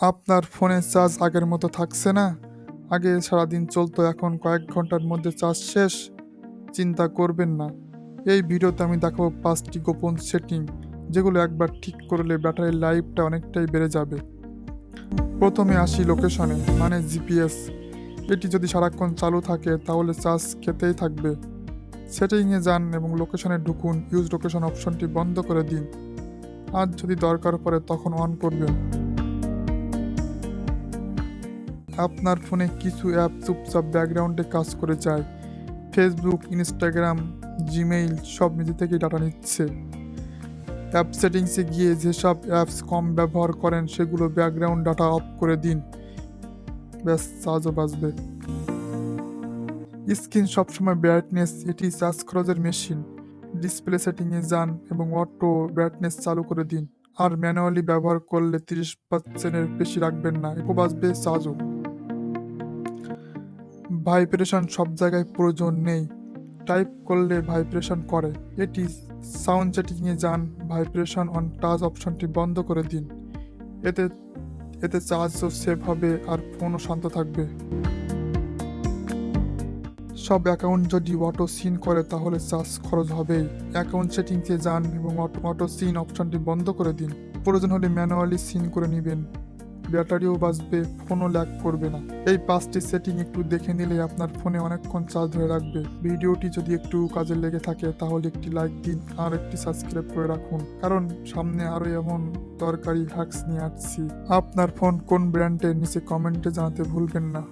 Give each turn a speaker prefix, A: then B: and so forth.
A: আপনার ফোনে চার্জ আগের মতো থাকছে না। আগে সারাদিন চলতো, এখন কয়েক ঘণ্টার মধ্যে চার্জ শেষ। চিন্তা করবেন না। এই ভিডিওতে আমি দেখাবো পাঁচটি গোপন সেটিং, যেগুলো একবার ঠিক করলে ব্যাটারির লাইফটা অনেকটাই বেড়ে যাবে। প্রথমে আসি লোকেশনে মানে জিপিএস। এটি যদি সারাক্ষণ চালু থাকে, তাহলে চার্জ খেতেই থাকবে। সেটিংয়ে যান এবং লোকেশনে ঢুকুন, ইউজ লোকেশন অপশনটি বন্ধ করে দিন। আর যদি দরকার পড়ে, তখন অন করবেন। আপনার ফোনে কিছু অ্যাপ চুপচাপ ব্যাকগ্রাউন্ডে কাজ করে যায়। ফেসবুক ইনস্টাগ্রাম জিমেইল সব নিজে থেকেই ডাটা নিচ্ছে। অ্যাপ সেটিংসে গিয়ে যেসব অ্যাপস কম ব্যবহার করেন, সেগুলো ব্যাকগ্রাউন্ড ডাটা অফ করে দিন। ব্যাস চার্জও বাঁচবে স্ক্রিন সবসময় ব্রাইটনেস এটি চার্জ খরচের মেশিন ডিসপ্লে সেটিংয়ে যান এবং অটো ব্রাইটনেস চালু করে দিন। আর ম্যানুয়ালি ব্যবহার করলে তিরিশ পার্সেন্টের বেশি রাখবেন না। একো বাঁচবে চার্জও ভাইব্রেশন সব জায়গায় প্রয়োজন নেই। টাইপ করলে ভাইব্রেশন করে। এটি সাউন্ড সেটিংয়ে যান, ভাইব্রেশন অন, টাচ অপশনটি বন্ধ করে দিন। এতে এতে চার্জও সেভ হবে আর ফোনও শান্ত থাকবে। সব অ্যাকাউন্ট যদি অটো সিন করে তাহলে চার্জ খরচ হবেই। অ্যাকাউন্ট সেটিংসে যান এবং অটো অটো সিন অপশনটি বন্ধ করে দিন। প্রয়োজন হলে ম্যানুয়ালি সিন করে নেবেন। ব্যাটারিও বাঁচবে ফোনও ল্যাক করবে না। এই পাঁচটি সেটিং একটু দেখে নিলে আপনার ফোনে অনেকক্ষণ চার্জ ধরে রাখবে। ভিডিওটি যদি একটু কাজে লেগে থাকে, তাহলে একটি লাইক দিন আর একটি সাবস্ক্রাইব করে রাখুন। কারণ সামনে আরও এমন দরকারি হ্যাক্স নিয়ে আসছি। আপনার ফোন কোন ব্র্যান্ডের নিচে কমেন্টে জানাতে ভুলবেন না।